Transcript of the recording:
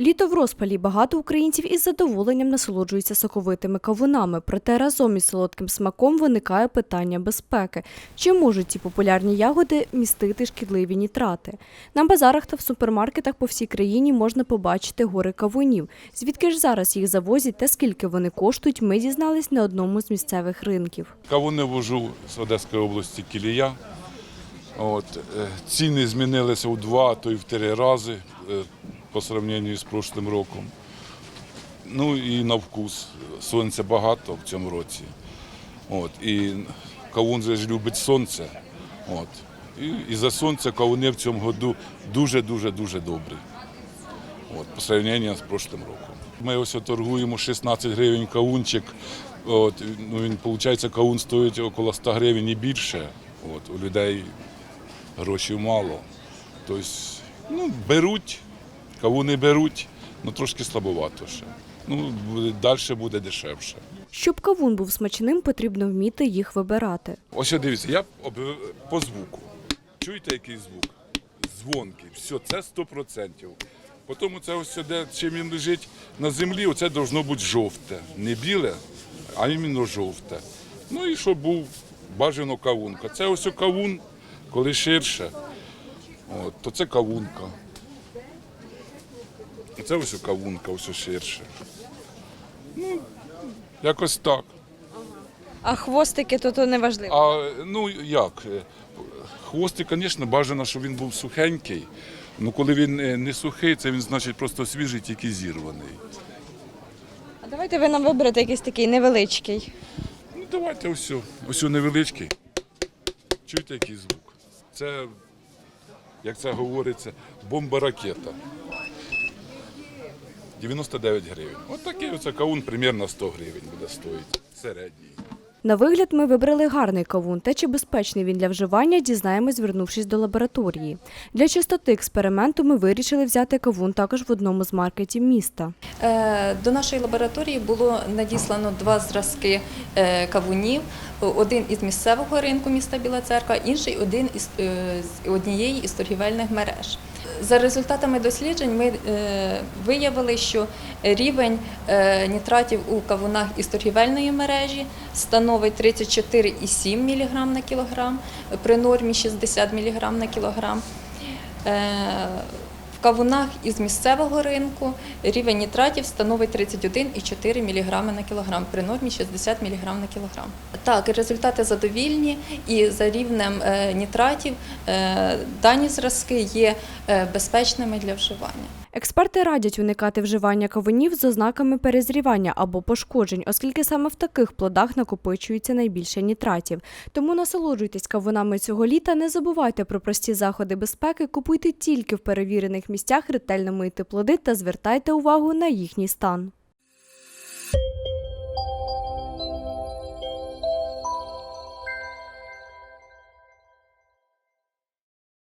Літо в розпалі багато українців із задоволенням насолоджуються соковитими кавунами, проте разом із солодким смаком виникає питання безпеки. Чи можуть ці популярні ягоди містити шкідливі нітрати? На базарах та в супермаркетах по всій країні можна побачити гори кавунів. Звідки ж зараз їх завозять та скільки вони коштують, ми дізнались на одному з місцевих ринків. Кавуни вожу з Одеської області Кілія. От, е, ціни змінилися у два, то й в три рази е, по сравненню з прошлим роком. Ну і на вкус. Сонця багато в цьому році. От, і кавун же ж любить сонце. От. І, за сонця кавуни в цьому году дуже-дуже дуже добрі. От, по сравненню з прошлим роком. Ми ось торгуємо 16 гривень кавунчик. От, ну, він, виходить, кавун стоїть около 100 гривень і більше. От, у людей грошей мало. Тобто, ну, беруть, кавуни беруть, ну трошки слабовато ще. Ну, далі буде дешевше. Щоб кавун був смачним, потрібно вміти їх вибирати. Ось дивіться, я по звуку. Чуєте, який звук? Дзвонкий. Все, це 100%. Потім це ось сюди, чим він лежить на землі, оце должно бути жовте. Не біле, а іменно жовте. Ну і щоб був бажано кавунка. Це ось кавун, коли ширше, от, то це кавунка. Це ось кавунка, ось ширше. Ну, якось так. А хвостики то, то не важливо. А ну як? Хвостик, звісно, бажано, щоб він був сухенький. Ну коли він е, не сухий, це він значить просто свіжий, тільки зірваний. А давайте ви нам виберете якийсь такий невеличкий. Ну давайте ось, ось невеличкий. Чуєте, який звук? Це, як це говориться, бомба-ракета. 99 гривень. От такий оце каун примерно 100 гривень буде стоїти. Середній. На вигляд ми вибрали гарний кавун. Те, чи безпечний він для вживання, дізнаємось, звернувшись до лабораторії. Для чистоти експерименту ми вирішили взяти кавун також в одному з маркетів міста. Е, До нашої лабораторії було надіслано два зразки е, кавунів. Один із місцевого ринку міста Біла Церква, інший один із е, однієї із торгівельних мереж. За результатами досліджень ми е, виявили, що рівень е, нітратів у кавунах із торгівельної мережі становить 34,7 мг на кілограм при нормі 60 мг на кілограм. Кавунах із місцевого ринку рівень нітратів становить 31,4 мг на кілограм при нормі 60 мг на кілограм. Так, результати задовільні і за рівнем е, нітратів е, дані зразки є е, безпечними для вживання. Експерти радять уникати вживання кавунів з ознаками перезрівання або пошкоджень, оскільки саме в таких плодах накопичується найбільше нітратів. Тому насолоджуйтесь кавунами цього літа. Не забувайте про прості заходи безпеки, купуйте тільки в перевірених місцях, ретельно мийте плоди та звертайте увагу на їхній стан.